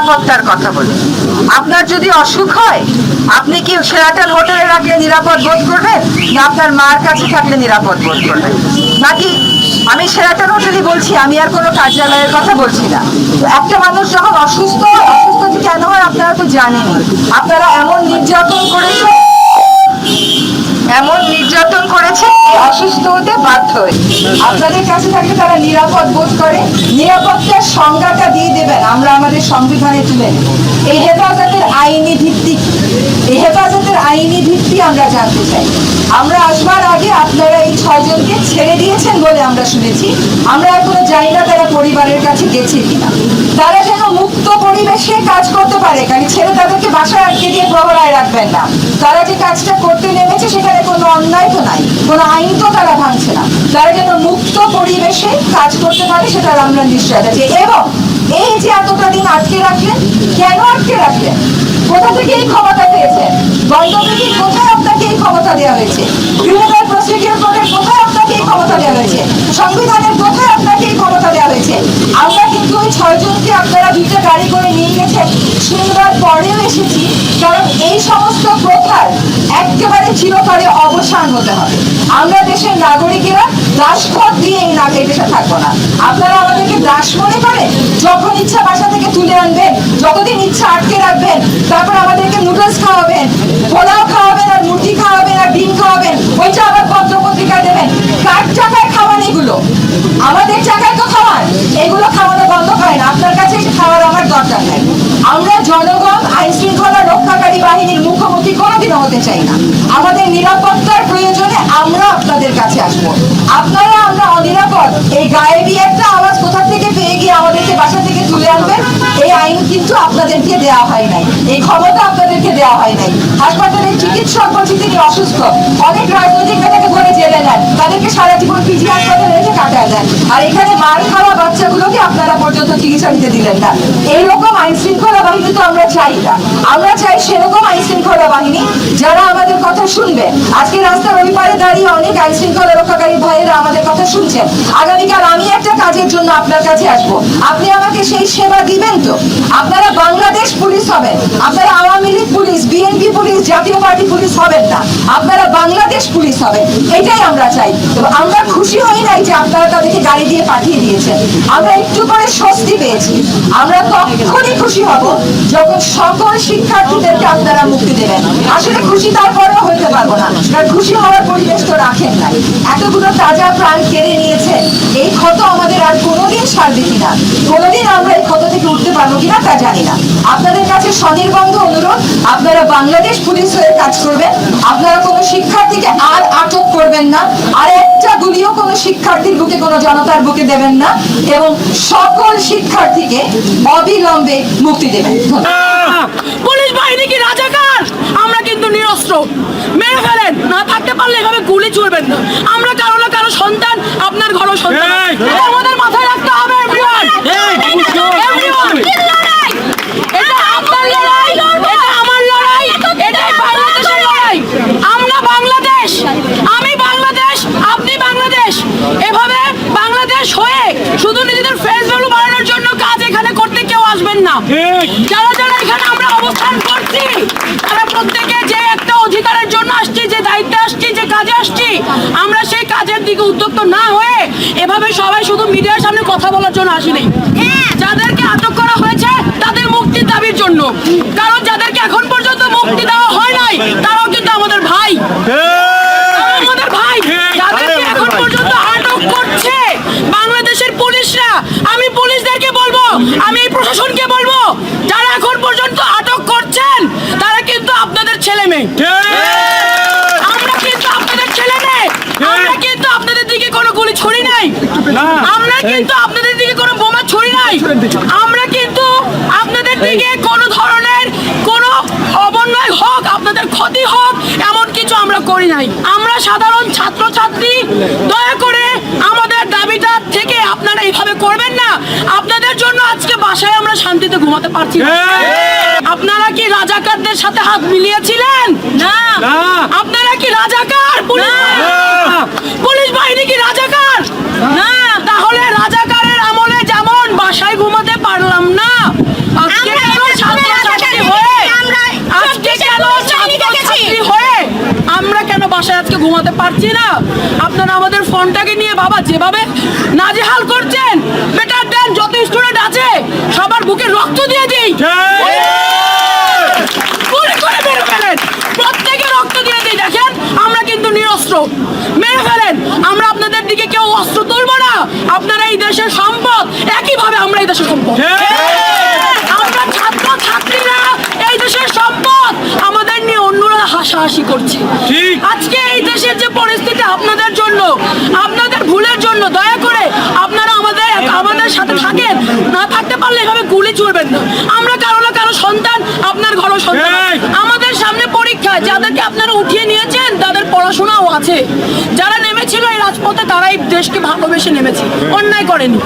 নিরাপত্তার কথা বলি। আপনার যদি অসুখ হয়, আপনি কি সেরাটাল হোটেলে রাখলে নিরাপদ বোধ করবেন? না আপনার মার কাছে থাকলে নিরাপদ বোধ করবেন? নাকি আমি সেরাটাল হোটেলই বলছি, আমি আর কোনো কার্যালয়ের কথা বলছি না। একটা মানুষ যখন অসুস্থ অসুস্থ কেন হয় আপনারা তো জানেনি আপনারা এমন নির্যাতন করেছেন এমন নির্যাতন করেছে অসুস্থ হতে বাধ্য হয়ে। আপনাদের কাছে থাকলে তারা নিরাপদ বোধ করে। নিরাপত্তার সংজ্ঞাটা দিয়ে দেবেন, আমরা আমাদের সংবিধানে তুলে এই হেফাজতের আইনি ভিত্তি এই হেফাজতের আইনি ভিত্তি আমরা জানতে চাই। আমরা আসবার আগে আপনারা এই ছয়জনকে ছেড়ে দিয়েছেন বলে আমরা শুনেছি। আমরা এখনও জানি না তারা পরিবারের কাছে গেছে কিনা। তারা যেন মুক্ত পরিবেশে কাজ করতে পারে কারণ ছেলে তাদেরকে বাসায় আটকে দিয়ে প্রহরায় রাখবেন না। তারা যে কাজটা করতে নেমেছে কোনো অন্যায় তো নাই, কোনো আইন তো তারা ভাঙছে না। তারা যেন মুক্ত পরিবেশে কাজ করতে পারে, সেটার আমরা নিশ্চয়তা আছি। এবং এই যে এতটা দিন আটকে রাখলেন, কেন আটকে রাখলেন? কোথা থেকে এই ক্ষমতা পেয়েছেন বন্ধ থেকে কোথায় আপনাকে এই ক্ষমতা দেওয়া হয়েছে? ক্রিমিনাল প্রসিডিউর কোর্টের কোথায় আপনাকে এই ক্ষমতা দেওয়া হয়েছে সংবিধানের কোথায় আপনাকে এই ক্ষমতা দেওয়া হয়েছে আমরা কিন্তু ওই ছয়জনকে আপনারা দুইটা গাড়ি করে নিয়ে গেছেন শুনবার পরেও এসেছি, কারণ এই সমস্ত প্রথার একেবারে চিরতরে অবসান হতে হবে। আমরা দেশের নাগরিকেরা দাসখত দিয়ে এই না এই দেশে থাকব না। আপনারা আমাদেরকে দাস মনে করেন? যখন ইচ্ছা বাসা থেকে তুলে আনবেন, যতদিন ইচ্ছা আটকে রাখবেন, তারপর আমাদেরকে নুডলস খাওয়াবেন, পোলাও খাওয়াবেন আর মুরগি খাওয়াবেন আর ডিম খাওয়াবেন, ওইটা আবার পত্র পত্রিকায় দেবেন। কার টাকায় খাওয়ান এগুলো? আমাদের টাকায় তো খাওয়ান খাওয়ানো বন্ধ করেন আপনার কাছে এসে খাওয়ার আমার দরকার নাই আমরা জনগণ আইন শৃঙ্খলা রক্ষাকারী বাহিনীর মুখোমুখি কোনোদিনও হতে চাই না। আমাদের নিরাপত্তার প্রয়োজনে আমরা আপনাদের কাছে আসব। আপনারা, আমরা অনিরাপদ। এই গায়েবী একটা আওয়াজ কোথা থেকে পেয়ে গিয়ে আমাদেরকে বাসা থেকে তুলে আনবেন? এই আইন কিন্তু আপনাদেরকে দেওয়া হয় নাই। এই ক্ষমতা আপনাদেরকে দেওয়া হয় নাই। হাসপাতালের চিকিৎসক বলছি তিনি অসুস্থ। অনেক রাজনৈতিক নেতাকে ধরে জেলে নেন তাদেরকে সারা জীবন পিজি হাসপাতালে রেখে কাটায় দেন আর এখানে মার খাওয়া বাচ্চাগুলোকে আপনারা চিকিৎসা দিতে দিলেন না। এইরকম আইন শৃঙ্খলা বাহিনী তো আমরা চাই না। আমরা চাই সেরকম আইন শৃঙ্খলা বাহিনী যারা আমাদের কথা শুনবে। আজকে রাস্তার ওই পারে দাঁড়িয়ে অনেক আইন শৃঙ্খলা রক্ষাকারী ভাইয়েরা আমাদের কথা শুনছেন। আগামীকাল আমি একটা কাজের জন্য আপনার কাছে আসব। আপনি আমাকে সেই সেবা দিবেন তো? আপনারা বাংলাদেশ পুলিশ হবেন। আপনারা Awami League police, BNP Jatiya Party police হবেন না। আপনারা বাংলাদেশ পুলিশ হবেন। এটাই আমরা চাই। আমরা খুশি হই নাই যে আপনারা তাদেরকে গাড়ি দিয়ে পাঠিয়ে দিয়েছেন। আমরা একটু করে স্বস্তি পেয়েছি। আমরা তখনই খুশি হব যখন সকল শিক্ষার্থীদেরকে আপনারা মুক্তি দেবেন। আসলে খুশি তারপরেও হইতে পারব না। কারণ খুশি হওয়ার পরিবেশ তো রাখেন নাই। এতগুলো তাজা প্রাণ কেড়ে নিয়েছে। এই ক্ষত আমাদের আর কোনোদিন সারবে কিনা? কোনোদিন আমরা এই ক্ষত থেকে উঠতে কিনা তা জানি না। আপনাদের কাছে স্বনির্বন্ধ অনুরোধ আপনারা বাংলাদেশ পুলিশ হয়ে কাজ করবেন। আপনারা কোনো শিক্ষার্থীকে আর আটক করবেন না। আর একটা গুলিও কোনো শিক্ষার্থীর বুকে কোনো জনতার বুকে দেবেন না। এবং সকল শিক্ষার্থীকে অবিলম্বে মুক্তি দেবেন। পুলিশ বাহিনী কি রাজাকার? আমরা কিন্তু নিরস্ত্র। মেরে ফেলেন। না থাকতে পারলে এভাবে গুলি চলবেন না। আমরা কারও না কারও সন্তান আপনার ঘরও সন্তান এই! এটা আমাদের মাথায় রাখতে হবে everyone! এই, Everyone! এটা আপনার লড়াই এটা আমার লড়াই এটা বাংলাদেশের লড়াই আমরা বাংলাদেশ আমি বাংলাদেশ আপনি বাংলাদেশ এভাবে বাংলাদেশ হয়ে শুধু নিজেদের ফেস ভ্যালু বাড়ানোর জন্য কাজ এখানে করতে কেউ আসবেন না ঠিক। যারা যারা এখানে আমরা অবস্থান করছি তারা প্রত্যেকে যে একটা অধিকারের জন্য আসছি যে দায়িত্বে আসছি যে কাজে আসছি আমরা সেই দিকে উদ্যুক্ত না হয়ে এভাবে সবাই শুধু মিডিয়ার সামনে কথা বলার জন্য আসিনি। যাদেরকে আটক করা হয়েছে তাদের মুক্তির দাবির জন্য। কারণ যাদেরকে এখন পর্যন্ত মুক্তি দেওয়া হয় নাই তারাও কিন্তু আমাদের ভাই। তারাও আমাদের ভাই। যাদেরকে এখন পর্যন্ত আটক করছে বাংলাদেশের পুলিশরা। আমি পুলিশদেরকে বলব আমি এই প্রশাসনকে বলব যারা এখন পর্যন্ত আটক করছেন তারা কিন্তু আপনাদের ছেলে মেয়ে আমরা কিন্তু আপনাদের ছেলে মেয়ে আমরা কিন্তু আপনাদের দিকে কোনো গুলি ছড়ি নাই না। আমরা কিন্তু আপনাদের দিকে কোনো বোমা ছড়ি নাই। আমরা কিন্তু আপনাদের দিকে কোনো ধরনের কোনো অবন্যয় হোক আপনাদের ক্ষতি হোক এমন কিছু আমরা করি নাই। আমরা সাধারণ ছাত্রছাত্রী দয়া করে আমাদের দাবিটা থেকে আপনারা এইভাবে করবেন না। আপনাদের জন্য আজকে বাসায় আমরা শান্তিতে ঘুমাতে পারছি না। আপনারা কি রাজাকারদের সাথে হাত মিলিয়েছিলেন? না। আপনারা কি রাজাকার। পুলিশ বাহিনী কি রাজাকার না তাহলে রাজাকারের আমলে যেমন বাসায় ঘুমাতে পারলাম না আজকে শোনাতে পারছি না। আপনারা আমাদের ফোনটাকে নিয়ে বাবা যেভাবে নাজেহাল করছেন বেটার দেন যত স্টুডেন্ট আছে সবার বুকে রক্ত দিয়ে দিই গুলি করে মেরে ফেলেন। প্রত্যেকে রক্ত দিয়ে দিই দেখেন আমরা কিন্তু নিরস্ত্র। মেরে ফেলেন। আমরা আপনাদের দিকে কেউ অস্ত্র তুলবো না। আপনারা এই দেশের সম্পদ একইভাবে আমরা এই দেশের সম্পদ আমরা ছাত্র ছাত্রীরা এই দেশের সম্পদ আমাদের নিয়ে হাসাহাসি করছে। আজকে এই দেশের যে পরিস্থিতি আপনাদের জন্য আপনাদের ভুলের জন্য দয়া করে আপনারা আমাদের আমাদের সাথে থাকেন। না থাকতে পারলে এভাবে গুলি চলবেন না। আমরা কারও না কারও সন্তান আপনার ঘরও সন্তান। আমাদের সামনে পরীক্ষা যাদেরকে আপনারা উঠিয়ে নিয়েছেন তাদের পড়াশোনাও আছে। যারা নেমেছিল এই রাজপথে তারাই দেশকে ভালোবেসে নেমেছে। অন্যায় করেনি।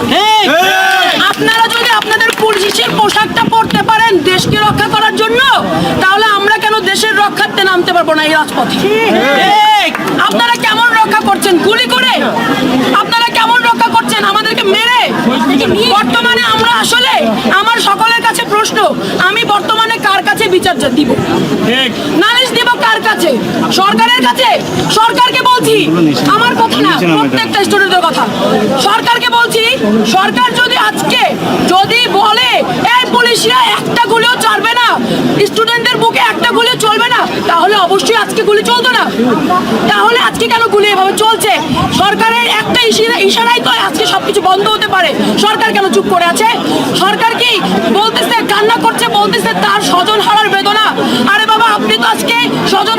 আপনারা যদি আপনাদের পুলিশের পোশাকটা পরতে পারেন দেশকে রক্ষা করার জন্য তাহলে আমরা কেন দেশের রক্ষার্থে নামতে পারব না এই রাজপথে। আপনারা কেমন রক্ষা করছেন? গুলি করে। আপনারা কেমন রক্ষা করছেন? আমাদেরকে মেরে। বর্তমানে আমরা আসলে আমার সকলের কাছে প্রশ্ন আমি বর্তমানে কার কাছে বিচার দিব? নালিশ কাছে সরকারের কাছে সরকারকে বলছি আমার কথা না প্রত্যেকটা স্টুডেন্টের কথা। সরকারকে বলছি সরকার যদি আজকে যদি বলে এই পুলিশরা একটা গুলিও চলবে না স্টুডেন্টদের বুকে একটা গুলি চলবে না তাহলে অবশ্যই আজকে গুলি চলতো না। তাহলে আজকে কেন গুলি এভাবে চলছে? সরকারের একটা ইশারা ইশারাই তো আজকে সবকিছু বন্ধ হতে পারে। সরকার কেন চুপ করে আছে? সরকার কি বলতেছে কান্না করছে বলতেছে তার স্বজন হারার বেদনা? আরে বাবা আপনি তো আজকে স্বজন